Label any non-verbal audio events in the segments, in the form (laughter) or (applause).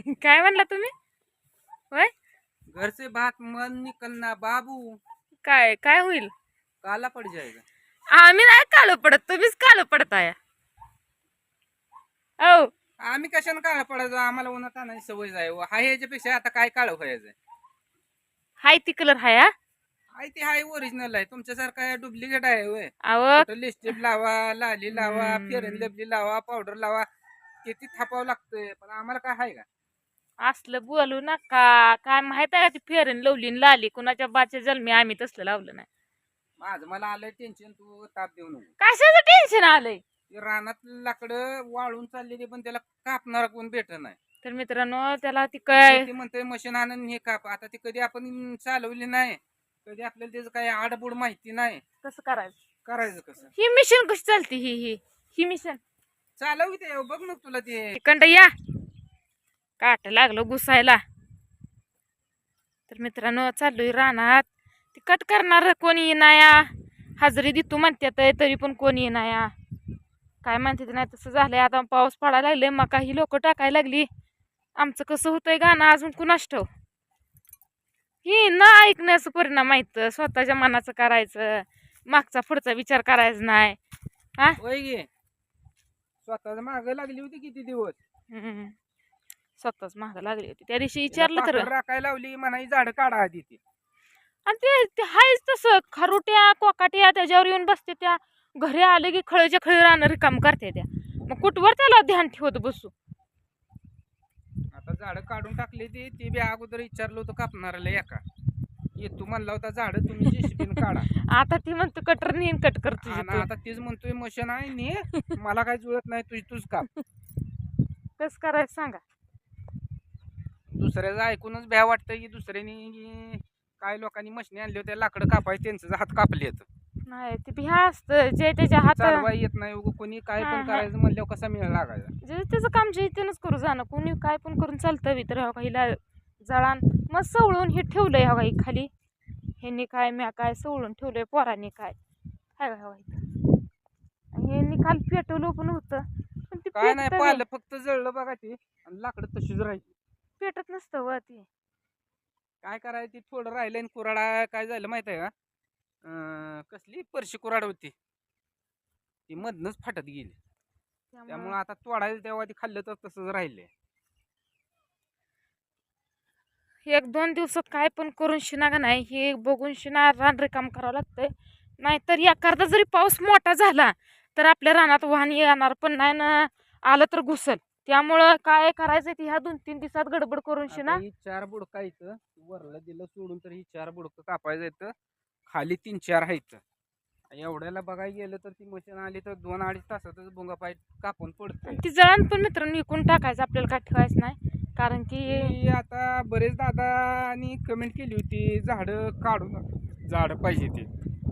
(laughs) काय म्हणला तुम्ही? होय? घर से बात मन निकलना बाबू. काय काय होईल? काला पड जाएगा आम्ही नाही कालो पडत तुम्हीच कालो पडताय. औ. आम्ही कशाने काळा पडायचो? आम्हाला उन्हात आणायची सवय जाय हा ह्याच्यापेक्षा आता काय काळ व्हायचं हाय ती कलर हाय हा? हाय ते हाय ओरिजिनल आहे तुमच्यासारखा डुप्लिकेट आहे होय अव लिस्टिप लावा लाली लावा हम्म. फेरन लबली लावा पावडर लावा. किती थापावं लागतंय? पण आम्हाला काय आहे का? असलं बोलू नका. काय माहीत आहे का ती फेरन लवली? लाली कुणाच्या बाच्या जन्मी आम्ही तसलं लावलं नाही. माझं मला आलंय टेन्शन तू ताप देऊ नको. कशाचं टेन्शन आलंय? ते रानात लाकडं वाळून चाललेली पण त्याला कापणारा कोण भेट नाही. तर मित्रांनो त्याला ती काय ते म्हणतोय मशीन आणून हे काप. आता ती कधी आपण चालवली नाही. कधी आपल्याला त्याचं काही आडबुड माहिती नाही. कसं करायचं? करायचं कसं? ही मिशन कशी चालती ही? ही ही मिशन चालव की ते बघ मग तुला ते. तिकंड या. काट लागलो घुसायला. तर मित्रांनो चाललोय रानात. ती कट करणार कोणी नाया हजरी देतो म्हणतात तरी पण कोणी नाया काय म्हणते ते नाही तसं झालंय. आता पाऊस पडायला लागले मका ही लोक टाकायला लागली. आमचं कसं होतंय गाणं अजून कुणास ठाव ही न ऐकण्याचं परिणाम माहीत स्वतःच्या मनाचं करायचं. मागचा पुढचा विचार करायचा नाही. गे स्वतःच माग लागली होती किती दिवस. स्वतःच महाग लागली होती. त्या दिवशी विचारलं तर पाखरं राखायला लावली म्हणाई झाड काढा आधी ती. आणि ते ते हायच तसं खरुट्या कोकाट्या त्याच्यावर येऊन बसते त्या. घरी आले की खळीच्या खळी राहणं रिकाम करते त्या. मग कुठवर त्याला ध्यान ठेवत बसू? आता झाड काढून टाकली ती ती बी अगोदर विचारलं होतं कापणाऱ्याला एका. ये तू म्हणला होता झाड तुम्ही जेसीबीन काढा. (laughs) आता ती म्हणतो कटर नेन कट कर तुझी आणि तू. आता तीच म्हणतोय मशीन आहे ने (laughs) मला काय जुळत नाही तुझी तूच काप. (laughs) कसं करायचं सांगा? दुसऱ्याचं ऐकूनच भ्या वाटतं की दुसऱ्यानी काय लोकांनी मशिनी आणली होत्या लाकडं कापाय त्यांचं हात कापले नाही ते भ्या असतं जे त्याच्या हात चालवा येत नाही उगं कोणी काय हा, पण हा. करायचं म्हणल्यावर कसा मिळ लागायचा? जे त्याचं काम जे त्यानंच करू जाणं कोणी काय पण करून चालतं बी तर ह्या हिला जळान मग सवळून हे ठेवलंय हवा ही खाली. ह्यांनी काय म्या काय सवळून ठेवलंय पोरांनी काय? हाय का हवा इथं आणि ह्यांनी काल पेटवलं पण होतं. पण ते काय नाही पेटतं पाहिलं फक्त जळलं बघा ते आणि लाकडं तशीच राहिली. पेटत नसतं व ते. काय करायचं? ती थोडं राहिलं आणि कुराडा काय झालं माहीत आहे का? अं, कसली? परशी कुराड होती. ती मधनच फाटत गेली. त्यामुळे त्यामुळं आता तोडायला तेव्हा ती खाल्लं तर तसंच राहिले एक दोन दिवसात काय पण करून शिना का नाही हे बघून शिना रान रिकाम करावं लागतंय. नाहीतर एखादा जरी पाऊस मोठा झाला तर आपल्या रानात वाहन येणार पण नाही ना आलं तर घुसल. त्यामुळं काय करायचं ते ह्या दोन तीन दिवसात गडबड करून शिना. आता ही चार बुडका इथं वरला दिलं सोडून तर ही चार बुडकं कापायचं येतं खाली तीन चार आहेत. एवढ्याला बघायला गेलं तर ती मशीन आली तर दोन अडीच तासातच बुंगा पाय कापून पडते ती जळण पण मित्रांनो विकून टाकायचं आपल्याला काय ठेवायचं नाही. कारण की की आता बरेच दादानी कमेंट केली होती झाडं काढून झाडं पाहिजे ते.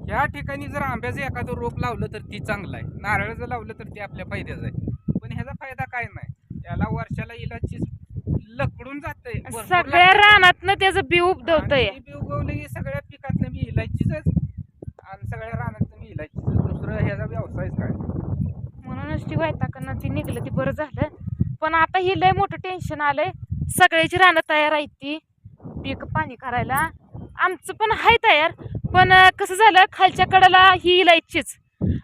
ह्या ठिकाणी जर आंब्याचं एखादं रोप लावलं तर ती चांगलं आहे. नारळाचं लावलं तर ते आपल्या फायद्याचं आहे. पण ह्याचा फायदा काय नाही. त्याला वर्षाला इलाची लकडून भरपूर सगळ्या. रानातनं त्याचं बी ते बी उगवलं की सगळ्या पिकातनं बी इलायचीच आणि सगळ्या रानातनं बी इलायचीच दुसरं ह्याचा व्यवसायच काय? म्हणूनच ती वैताकडनं ती निघलं ती बरं झालं. पण आता हे लय मोठं टेन्शन आलंय. सगळ्याची रानं तयार आहे ती. पीक पाणी करायला. आमचं पण आहे तयार. पण कसं झालं? खालच्या कडेला ही इलायचीच.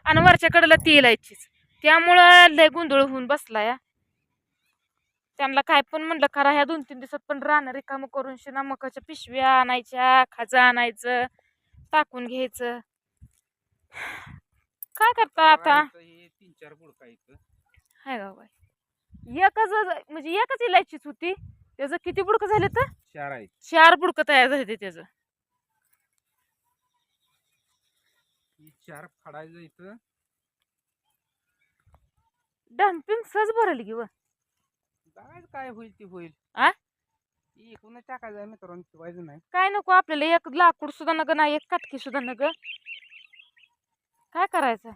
आणि वरच्या कडेला ती इलायचीच. त्यामुळं लय गोंधळ होऊन बसला या त्यांना काय पण म्हणलं करा ह्या दोन तीन दिवसात पण राहणं रिकामं करून शिना मकाच्या पिशव्या आणायच्या खाजा आणायचं टाकून घ्यायचं. काय करता आता? तीन चार बुडका इथं. हाय का बाई. एकच म्हणजे एकच इलायचीच होती. त्याचं किती बुडकं झाले तर? चार आहेत. चार बुडकं तयार झाले त्याचं. ही चार फाडायचं इथं. डम्पिंग सहज भरली की व. काय होईल ते होईल. आ? एकूणच टाकायचं मित्रांनो नाही. काय नको आपल्याला एक लाकूड सुद्धा नग नाही एक काटकी सुद्धा नग. काय करायचं?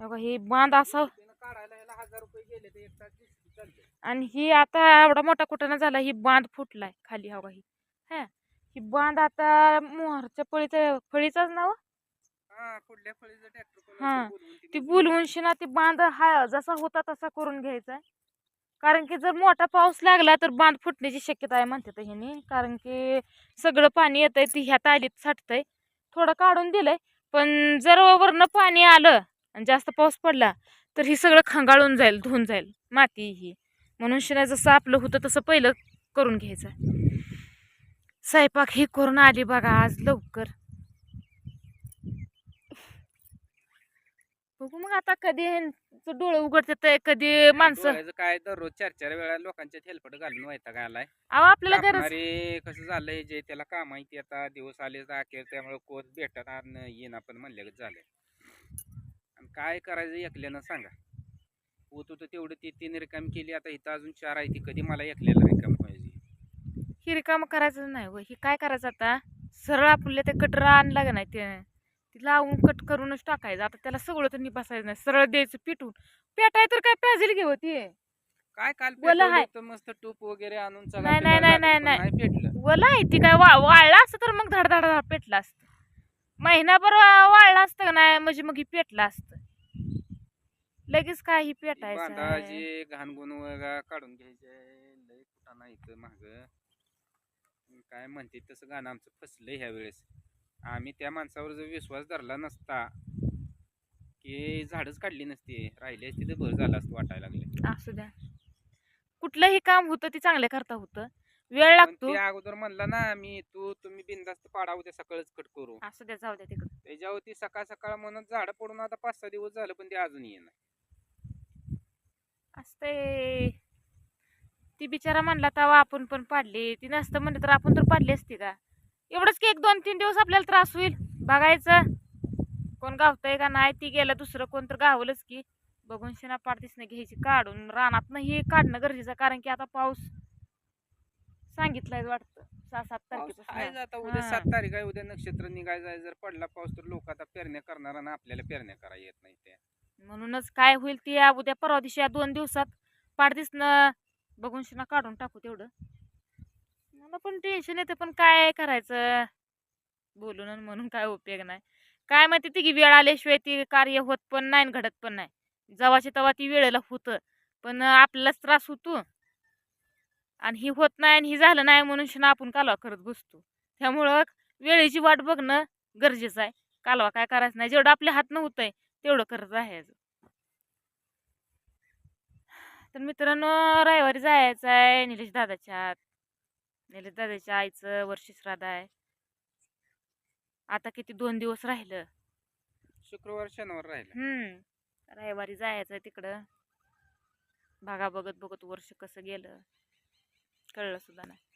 बघा, हे बांध असा. त्यानं काढायला याला हजार रुपये गेले तर एक तास दिवशी चालते आणि ही आता एवढा मोठा कुठं झाला ही बांध फुटलाय खाली हवा ही. हा ही बांध आता मोहरच्या पळीचं फळीचाच नाव? हा कुठल्या फळीचं हा, ट्रॅक्टर ती बोलवून शिना ती बांध हा जसा होता तसा करून घ्यायचा. कारण की जर मोठा पाऊस लागला तर बांध फुटण्याची शक्यता आहे म्हणते ह्यानी कारण की सगळं पाणी येतंय ती ह्या तालीत साठतंय. थोडं काढून दिलंय पण जर वरनं पाणी आलं आणि जास्त पाऊस पडला तर ही सगळं खंगाळून जाईल धुवून जाईल माती ही. म्हणून शिना जसं आपलं होतं तसं पहिलं करून घ्यायचं. स्वयंपाक ही करून आली बघा आज लवकर. बघू मग आता कधी ह्यांचं डोळं उघडतात कधी माणसं. डोळ्याचं काय दररोज चार चार वेळा लोकांच्या हेल्पट घालून व्हायचा आलाय अहो आपल्याला गरज कापणारे कसं झालंय जे त्याला काम माहिती आता दिवस आले अखेर त्यामुळे कोण भेटणार न येईन आपण म्हणल्यागत झालंय. आणि काय करायचं एकल्यानं सांगा. होत होतं तेवढं ती तीन रिकामी केली आता इथं अजून चार आहे ती कधी मला एकल्याला रिकाम पाहिजे ही रिकामं करायचं नाही हो ही काय करायचं आता? सरळ आपल्या ते कटर आणला का नाही ते? ती लावून कट करूनच टाकायचं. आता त्याला सगळं तर निपासायचं नाही. सरळ द्यायचं पिटून. पेटाय तर काय प्याजेल घे होती काय काल पेटवलं. होतं मस्त टूप वगैरे आणून चला नाही, नाही, नाही, नाही, नाही पेटलं. वला आहे ती काय वा वाळला असतं तर मग धड धड धड पेटलं असतं. महिनाभर वाळला असतं का नाही? म्हणजे मग ही पेटलं असतं. लगेच काय ही पेटायचं? आहे. बांधाची घाण गुण वगैरे काढून घ्यायचे. लय कुठं इथं माग. काय म्हणते तसं गाणं आमचं फसलंय ह्या वेळेस आम्ही त्या माणसावर जर विश्वास धरला नसता की झाडच काढली नसती राहिली असती तर भर झालं असतं वाटायला लागले. असू द्या. कुठलंही काम होतं ते चांगलं करता होतं. वेळ लागतो. ते अगोदर म्हणला ना मी तू तुम्ही बिंदास्त पाडा उद्या सकाळच कट करू. असू द्या जाऊ द्या तिकडं. त्याच्यावरती सकाळ सकाळ म्हणत झाडं पडून आता पाच सहा दिवस झालं पण ते अजून येईना. असते ती बिचारा म्हणला तेव्हा आपण पण पाडली. ती नसतं म्हणलं तर आपण तर पाडली असती का? एवढंच की एक दोन तीन दिवस आपल्याला त्रास होईल. बघायचं. कोण गावतंय का नाही ती गेलं दुसरं कोण तर गावलंच की. बघून शिना पाडतीस नाही घ्यायची काढून. रानात हे काढणं गरजेचं. कारण की आता पाऊस सांगितलाय वाटतं. सहा सात तारखेपासून आता उद्या हा. सात तारीख आहे उद्या नक्षत्र निघायचं आहे जर पडला पाऊस तर लोक आता पेरण्या करणार आणि आपल्याला पेरण्या करा येत नाही त्या म्हणूनच काय होईल ती या उद्या परवा दिवशी या दोन दिवसात पाडतीस न बघून शिना काढून टाकू तेवढं. मला पण टेन्शन येतं पण काय करायचं? बोलून म्हणून काय उपयोग नाही. काय माहिती ती की वेळ आल्याशिवाय ती कार्य होत पण नाही आणि घडत पण नाही. जवाची तेव्हा ती वेळेला होतं. पण आपल्यालाच त्रास होतो. आणि ही होत नाही आणि ही झालं नाही म्हणून शिना आपण कालवा करत बसतो. त्यामुळं वेळेची वाट बघणं गरजेचं आहे. कालवा काय करायचं नाही. जेवढं आपल्या हात हातनं होतंय तेवढं करत राहायचं. तर मित्रांनो रविवारी जायचं आहे निलेश दादाच्या हात. दादाच्या आईचं वर्ष श्राद्ध आहे. आता किती दोन दिवस राहिलं. शुक्रवार शनिवार राहिला हम्म. रविवारी जायचं तिकडं. बघा बघत बघत वर्ष कसं गेलं. कळलं सुद्धा नाही.